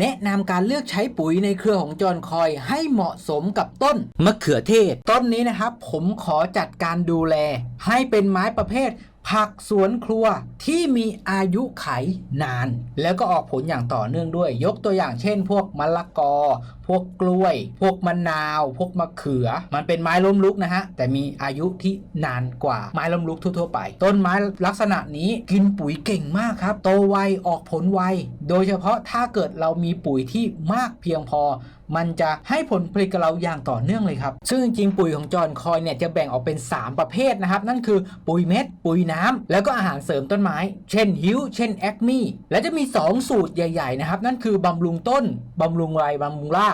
แนะนำการเลือกใช้ปุ๋ยในเครือของจอห์นคอยให้เหมาะสมกับต้นมะเขือเทศ ต้นนี้นะครับ ผมขอจัดการดูแล ให้เป็นไม้ประเภทผักสวนครัวที่มีอายุไขนาน แล้วก็ออกผลอย่างต่อเนื่องด้วย ยกตัวอย่างเช่น พวกมะละกอพวกกล้วย พวกมะนาว พวกมะเขือ มันเป็นไม้ล้มลุกนะฮะ แต่มีอายุที่นานกว่าไม้ล้มลุกทั่ว ๆ ไป ต้นไม้ลักษณะนี้กินปุ๋ยเก่งมากครับ โตไว ออกผลไว โดยเฉพาะถ้าเกิดเรามีปุ๋ยที่มากเพียงพอ มันจะให้ผลผลิตกับเราอย่างต่อเนื่องเลยครับ ซึ่งจริงๆปุ๋ยของจอห์นคอยเนี่ยจะแบ่งออกเป็น 3 ประเภทนะครับ นั่นคือปุ๋ยเม็ด ปุ๋ยน้ำแล้วก็อาหารเสริมต้นไม้ เช่นฮิวเช่นแอคมีและจะมี 2 สูตรใหญ่ ๆ นะครับ นั่นคือบำรุงต้นบำรุงไรบำรุงราก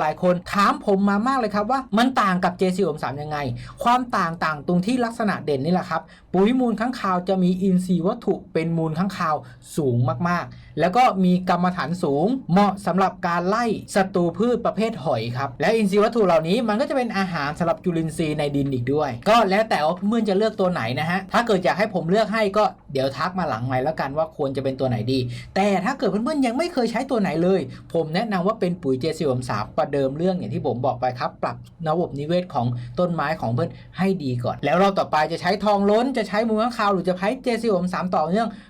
หลายคนถามผมมามากเลยครับว่ามันต่างกับ JC 63ยังไง ความต่างต่างตรงที่ลักษณะเด่นนี่แหละครับ ปุ๋ยมูลข้างคาวจะมีอินทรีย์วัตถุเป็นมูลข้างคาวสูงมากๆ แล้วก็มีกรรมฐานสูง เหมาะสำหรับการไล่ศัตรูพืชประเภทหอยครับและอินทรีย์วัตถุเหล่านี้มันก็จะเป็นอาหารสำหรับจุลินทรีย์ในดินอีกด้วย ก็แล้วแต่ว่าเพื่อนจะเลือกตัวไหนนะฮะถ้าเกิดอยากให้ผมเลือกให้ก็ เดี๋ยวทักมาหลังใหม่แล้วกันว่าควรจะเป็นตัวไหนดี แต่ถ้าเกิดเพื่อนๆยังไม่เคยใช้ตัวไหนเลย ผมแนะนำว่าเป็นปุ๋ยเจสิวมสามประเดิมเรื่องอย่างที่ผมบอกไปครับ ปรับระบบนิเวศของต้นไม้ของเพื่อนให้ดีก่อน แล้วรอบต่อไปจะใช้ทองล้นจะใช้มูลข้างคาวหรือจะใช้เจสิวมสามต่อเนื่อง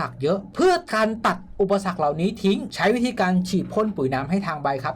รรคเยอะ เพื่อการตัดอุปสรรคเหล่านี้ทิ้ง ใช้วิธีการฉีดพ่นปุ๋ยน้ำให้ทางใบครับ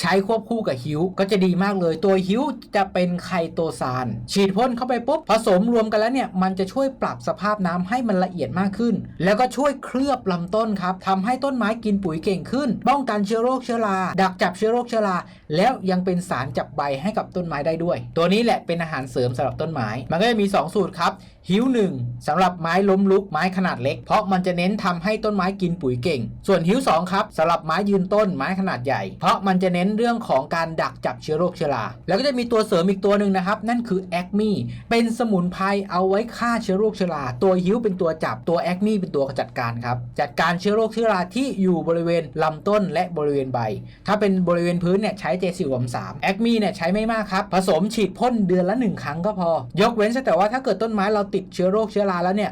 ใช้ควบคู่กับฮิวก็จะดีมากเลย ตัวฮิวจะเป็นไคโตซาน ฉีดพ่นเข้าไปปุ๊บผสมรวมกันแล้วเนี่ย มันจะช่วยปรับสภาพน้ำให้มันละเอียดมากขึ้น แล้วก็ช่วยเคลือบลำต้นครับทำให้ต้นไม้กินปุ๋ยเก่งขึ้น ป้องกันเชื้อโรคเชื้อราดักจับเชื้อโรคเชื้อราแล้วยังเป็นสารจับใบให้กับต้นไม้ได้ด้วย ตัวนี้แหละเป็นอาหารเสริมสำหรับต้นไม้ มันก็จะมี 2 สูตรครับ หิวหนึ่งสำหรับไม้ล้มลุกไม้ขนาดเล็ก เพราะมันจะเน้นทำให้ต้นไม้กินปุ๋ยเก่ง ส่วนหิวสองครับสำหรับไม้ยืนต้นไม้ขนาดใหญ่ เพราะมันจะเน้นเรื่องของการดักจับเชื้อโรคเชื้อราแล้วก็จะมีตัวเสริมอีกตัวหนึ่งนะครับ นั่นคือแอคมี่เป็นสมุนไพรเอาไว้ฆ่าเชื้อโรคเชื้อราตัวหิวเป็นตัวจับตัวแอคมี่เป็นตัวจัดการครับจัดการเชื้อโรคเชื้อราที่อยู่บริเวณลำต้นและบริเวณใบ ถ้าเป็นบริเวณพื้นเนี่ยใช้เจสิวมสามแอคมี่เนี่ยใช้ไม่มากครับผสมฉีดพ่นเดือนละหนึ่งครั้งก็พอ ยกเว้นแต่ว่าถ้าเกิดต้นไม้เราติดเชื้อโรคเชื้อราแล้วเนี่ย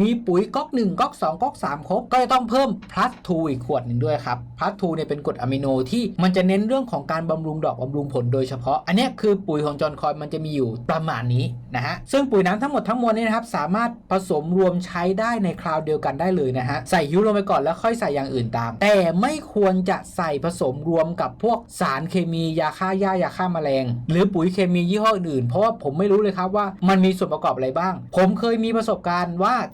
มีปุ๋ยก๊อก1ก๊อก2ก๊อก3ครบ ก็จะต้องเพิ่ม plus 2อีกขวดหนึ่งด้วยครับ plus 2เนี่ยเป็นกรดอะมิโนที่มันจะเน้นเรื่องของการบำรุงดอกบำรุงผลโดยเฉพาะ อันเนี้ยคือปุ๋ยของจอห์นคอยมันจะมีอยู่ประมาณนี้นะฮะ ซึ่งปุ๋ยน้ำทั้งหมดทั้งมวลนี้นะครับสามารถผสมรวมใช้ได้ในคราวเดียวกันได้เลยนะฮะ ใส่ฮิวลงไปก่อนแล้วค่อยใส่อย่างอื่นตาม แต่ไม่ควรจะใส่ผสมรวมกับพวกสารเคมียาฆ่าหญ้ายาฆ่าแมลง หรือปุ๋ยเคมียี่ห้ออื่นๆเพราะว่าผมไม่รู้เลยครับว่ามันมีส่วนประกอบอะไรบ้าง ผมเคยมีประสบการณ์ว่า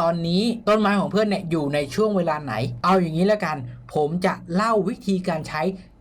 ตอนนี้ต้นไม้ของเพื่อนเนี่ยอยู่ในช่วงเวลาไหน เอาอย่างนี้แล้วกัน ผมจะเล่าวิธีการใช้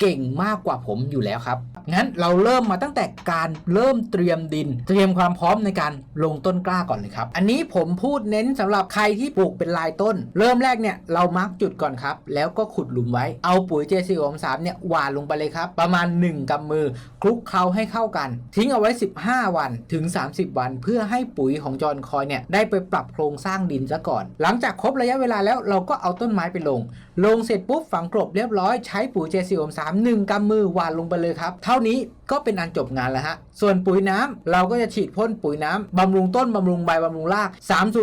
เก่งมากกว่าผมอยู่แล้วครับ งั้นเราเริ่มมาตั้งแต่การเริ่มเตรียมดิน เตรียมความพร้อมในการลงต้นกล้าก่อนเลยครับ อันนี้ผมพูดเน้นสำหรับใครที่ปลูกเป็นลายต้น เริ่มแรกเนี่ยเรามาร์กจุดก่อนครับ แล้วก็ขุดหลุมไว้ เอาปุ๋ยเจซีโอมสามเนี่ยหว่านลงไปเลยครับ ประมาณ 1กำมือ คลุกเคล้าให้เข้ากัน ทิ้งเอาไว้ 15 วันถึง 30 วัน เพื่อให้ปุ๋ยของจอห์นคอยเนี่ยได้ไปปรับโครงสร้างดินซะก่อน หลังจากครบระยะเวลาแล้วเราก็เอาต้นไม้ไปลง ลงเสร็จปุ๊บฝังกลบเรียบร้อยใช้ปุ๋ยเจซีอมสามหนึ่งกำมือหว่านลงไปเลยครับ เท่านี้ก็เป็นอันจบงานแล้วฮะ ส่วนปุ๋ยน้ำเราก็จะฉีดพ่นปุ๋ยน้ำบำรุงต้นบำรุงใบบำรุงราก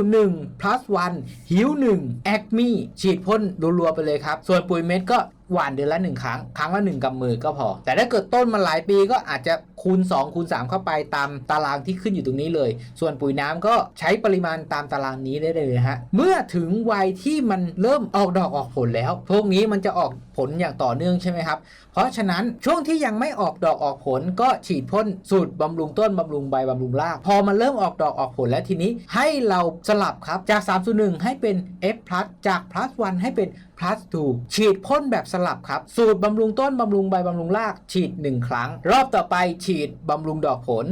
301 plus 1หิว1 acme ฉีดพ่นรัวๆไปเลยครับ ส่วนปุ๋ยเม็ดก็หว่านเดือนละหนึ่งครั้ง ครั้งละหนึ่งกำมือก็พอ แต่ถ้าเกิดต้นมันหลายปีก็อาจจะคูณ 2 คูณ 3 เข้าไปตามตารางที่ขึ้นอยู่ตรงนี้เลย ส่วนปุ๋ยน้ำก็ใช้ปริมาณตามตารางนี้ได้เลยฮะ เมื่อถึงวัยที่มันเริ่มออกดอกออกผลแล้ว พวกนี้มันจะออกผลอย่างต่อเนื่องใช่ไหมครับ เพราะฉะนั้นช่วงที่ยังไม่ออกดอกออกผลก็ฉีดพ่นสูตรบำรุงต้นบำรุงใบบำรุงราก พอมันเริ่มออกดอกออกผลแล้วทีนี้ให้เราสลับครับจาก3 1ให้เป็น F+ จาก plus 1ให้เป็น plus 2ฉีดพ่นแบบสลับครับ สูตรบำรุงต้นบำรุงใบบำรุงราก ฉีด 1 ครั้ง รอบต่อไปฉีดบำรุงดอกผล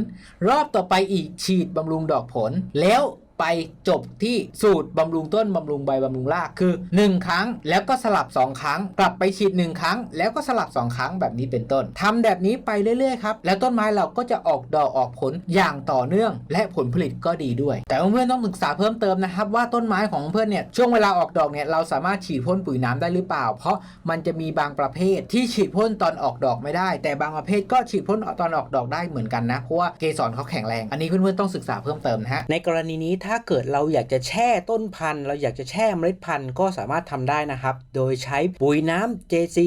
รอบต่อไปอีกฉีดบำรุงดอกผลแล้ว ไปจบที่สูตรบำรุงต้นบำรุงใบบำรุงรากคือ 1 ครั้งแล้วก็สลับ 2 ครั้ง กลับไปฉีด 1 ครั้ง แล้วก็สลับ 2 ครั้งแบบนี้เป็นต้นทำแบบนี้ไปเรื่อยๆครับแล้วต้นไม้เราก็จะออกดอกออกผลอย่างต่อเนื่อง และผลผลิตก็ดีด้วย แต่เพื่อนๆต้องศึกษาเพิ่มเติมนะครับ ว่าต้นไม้ของเพื่อนเนี่ยช่วงเวลาออกดอกเนี่ยเราสามารถฉีดพ่นปุ๋ยน้ำได้หรือเปล่า เพราะมันจะมีบางประเภทที่ฉีดพ่นตอนออกดอกไม่ได้ แต่บางประเภทก็ฉีดพ่นตอนออกดอกได้เหมือนกันนะเพราะว่าเกสรเขาแข็งแรง อันนี้เพื่อนๆต้องศึกษาเพิ่มเติมนะฮะในกรณีนี้ถ้า้าเกิดเราอยากจะแช่ต้นพันธุ์ เราอยากจะแช่เมล็ดพันธุ์ก็สามารถทำได้นะครับ โดยใช้ปุ๋ยน้ำ JC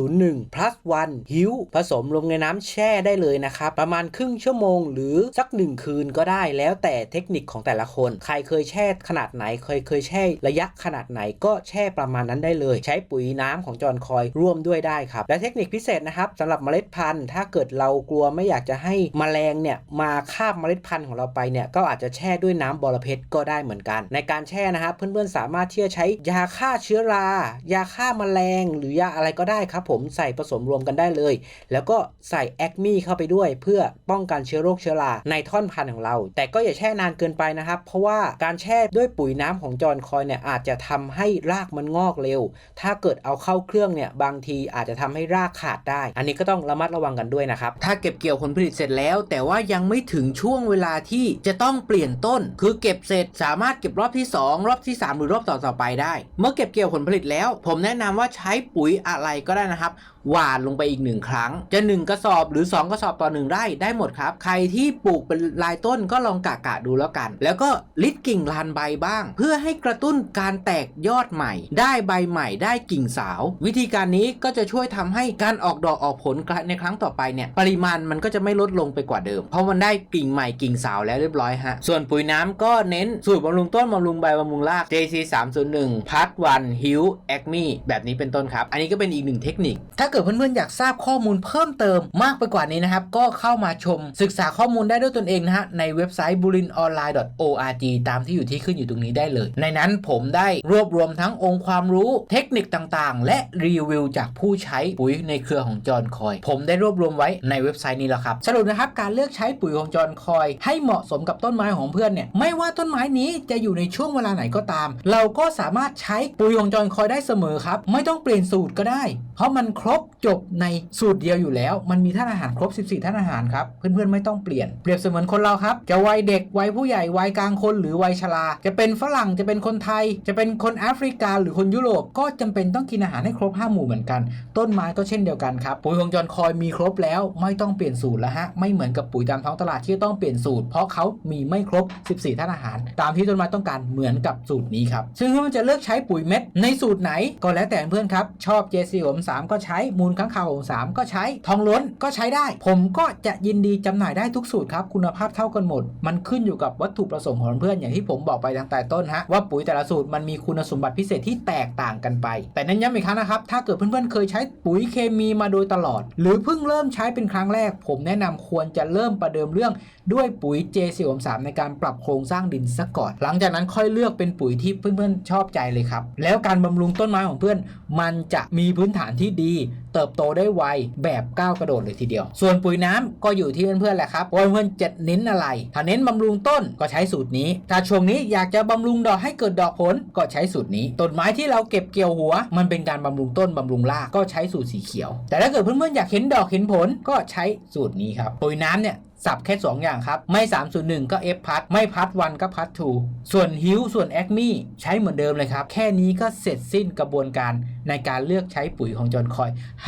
301 plus 1หิวผสมลงในน้ำแช่ได้เลยนะครับ ประมาณครึ่งชั่วโมง หรือสักหนึ่งคืนก็ได้แล้วแต่เทคนิคของแต่ละคน ใครเคยแช่ขนาดไหนเคยเคยแช่ระยะขนาดไหนก็แช่ประมาณนั้นได้เลย ใช้ปุ๋ยน้ำของจอนคอยร่วมด้วยได้ครับ และเทคนิคพิเศษนะครับสำหรับเมล็ดพันธุ์ ถ้าเกิดเรากลัวไม่อยากจะให้แมลงเนี่ยมาคาบเมล็ดพันธุ์ของเราไปเนี่ยก็อาจจะแช่ด้วยน้ำบอระเพ็ดก็ได้เหมือนกัน ในการแช่นะครับเพื่อนๆสามารถที่จะใช้ยาฆ่าเชื้อรา ยาฆ่าแมลง หรือยาอะไรก็ได้ครับผมใส่ผสมรวมกันได้เลย แล้วก็ใส่แอคมีเข้าไปด้วย เพื่อป้องกันเชื้อโรคเชื้อราในท่อนพันธุ์ของเรา แต่ก็อย่าแช่นานเกินไปนะครับ เพราะว่าการแช่ด้วยปุ๋ยน้ำของจอนคอยเนี่ยอาจจะทำให้รากมันงอกเร็ว ถ้าเกิดเอาเข้าเครื่องเนี่ยบางทีอาจจะทำให้รากขาดได้ อันนี้ก็ต้องระมัดระวังกันด้วยนะครับ ถ้าเก็บเกี่ยวผลผลิตเสร็จแล้ว แต่ว่ายังไม่ถึงช่วงเวลาที่จะต้องเปลี่ยนต้น คือเก็บเสร็จสามารถเก็บรอบที่ 2 รอบที่ 3 หรือรอบต่อๆไปได้ เมื่อเก็บเกี่ยวผลผลิตแล้ว ผมแนะนำว่าใช้ปุ๋ยอะไรก็ได้นะครับ หว่านลงไปอีกหนึ่งครั้ง จะ 1 กระสอบหรือ 2 กระสอบต่อหนึ่งไร่ได้หมดครับ ใครที่ปลูกเป็นลายต้นก็ลองกะกะดูแล้วกัน แล้วก็ลิดกิ่งลานใบบ้าง เพื่อให้กระตุ้นการแตกยอดใหม่ ได้ใบใหม่ได้กิ่งสาว วิธีการนี้ก็จะช่วยทำให้การออกดอกออกผลในครั้งต่อไปเนี่ยปริมาณมันก็จะไม่ลดลงไปกว่าเดิม เพราะมันได้กิ่งใหม่กิ่งสาวแล้วเรียบร้อยฮะส่วนปุ๋ยน้ำก็เน้นสูตรบำรุงต้นบำรุงใบบำรุงราก JC 301พัดวันฮิวแอคมีแบบนี้เป็นต้นครับ อันนี้ก็เป็นอีกหนึ่งเทคนิค ถ้าเกิดเพื่อนๆ อยากทราบข้อมูลเพิ่มเติมมากไปกว่านี้นะครับ ก็เข้ามาชมศึกษาข้อมูลได้ด้วยตนเองนะฮะ ในเว็บไซต์ bulinonline.org ตามที่อยู่ที่ขึ้นอยู่ตรงนี้ได้เลย ในนั้นผมได้รวบรวมทั้งองค์ความรู้เทคนิคต่างๆ และรีวิวจากผู้ใช้ปุ๋ยในเครือของจอนคอย ผมได้รวบรวมไว้ในเว็บไซต์นี้แล้วครับสรุปนะครับการเลือกใช้ปุ๋ยของจอนคอย ให้เหมาะสมกับต้นไม้ของเพื่อนเนี่ยไม่ว่าต้นไม้นี้จะอยู่ในช่วงเวลาไหนก็ตาม เราก็สามารถใช้ปุ๋ยของจอนคอยได้เสมอครับ ไม่ต้องเปลี่ยนสูตรก็ได้ เพราะมันครบจบในสูตรเดียวอยู่แล้ว มันมีท่านอาหารครบ 14ท่านอาหารครับเพื่อนๆไม่ต้องเปลี่ยนเปรียบเสมือนคนเราครับ จะวัยเด็กวัยผู้ใหญ่วัยกลางคนหรือวัยชราจะเป็นฝรั่งจะเป็นคนไทย จะเป็นคนแอฟริกา หรือคนยุโรปก็จำเป็นต้องกินอาหารให้ครบ5หมู่เหมือนกัน ต้นไม้ก็เช่นเดียวกันครับปุ๋ยของจอนคอยมีครบแล้วไม่ต้องเปลี่ยนสูตรแล้วฮะไม่เหมือนกับปุ๋ยตามท้องตลาดที่ต้องเปลี่ยนสูตร เพราะเขามีไม่ครบ 14ท่านอาหารตามที่ต้นไม้ต้องการเหมือนกับสูตรนี้ครับ ซึ่งเพื่อนจะเลือกใช้ปุ๋ยเม็ดในสูตรไหนก็แล้วแต่เพื่อนครับ ชอบ JC ผม3ก็ใช้มูลค้างคาวผมก็ใช้ทองล้นก็ใช้ได้ ผมก็จะยินดีจำหน่ายได้ทุกสูตรครับคุณภาพเท่ากันหมด มันขึ้นอยู่กับวัตถุประสงค์ของเพื่อนอย่างที่ผมบอกไปตั้งแต่ต้นฮะว่าปุ๋ยแต่ละสูตรมันมีคุณสมบัติพิเศษที่แตกต่างกันไป แต่เน้นย้ำอีกครั้งนะครับถ้าเกิดเพื่อนๆเคยใช้ปุ๋ยเคมีมาโดยตลอด หรือเพิ่งเริ่มใช้เป็นครั้งแรก ผมแนะนำควรจะเริ่มประเดิมเรื่องด้วยปุ๋ย J4 3ในการปรับโครงสร้างดินซะก่อน หลังจากนั้นค่อยเลือกเป็นปุ๋ยที่เพื่อนๆชอบใจเลยครับ แล้วการบำรุงต้นไม้ของเพื่อน มันจะมีพื้นฐานที่ดี เติบโตได้ไวแบบก้าวกระโดดเลยทีเดียว ส่วนปุ๋ยน้ำก็อยู่ที่เพื่อนๆแหละครับว่าเพื่อนจะเน้นอะไร ถ้าเน้นบำรุงต้นก็ใช้สูตรนี้ ถ้าช่วงนี้อยากจะบำรุงดอกให้เกิดดอกผลก็ใช้สูตรนี้ต้นไม้ที่เราเก็บเกี่ยวหัว มันเป็นการบำรุงต้นบำรุงรากก็ใช้สูตรสีเขียว แต่ถ้าเกิดเพื่อนๆอยากเห็นดอกเห็นผลก็ใช้สูตรนี้ครับปุ๋ยน้ำเนี่ยสับแค่ 2 อย่างครับ ไม่ 301 ก็ F พัดไม่พัด1ก็พัด2ส่วนฮิวส่วนแอคมี่ใช้เหมือนเดิมเลยครับ แค่นี้ก็เสร็จสิ้นกระบวนการในการเลือกใช้ปุ๋ยของจอนคอย ใ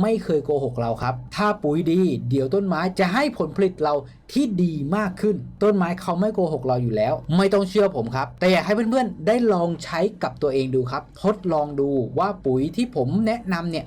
ไม่เคยโกหกเราครับ ถ้าปุ๋ยดี เดี๋ยวต้นไม้จะให้ผลผลิตเราที่ดีมากขึ้น ต้นไม้เขาไม่โกหกเราอยู่แล้ว ไม่ต้องเชื่อผมครับ แต่อยากให้เพื่อนๆได้ลองใช้กับตัวเองดูครับ ทดลองดูว่าปุ๋ยที่ผมแนะนำเนี่ย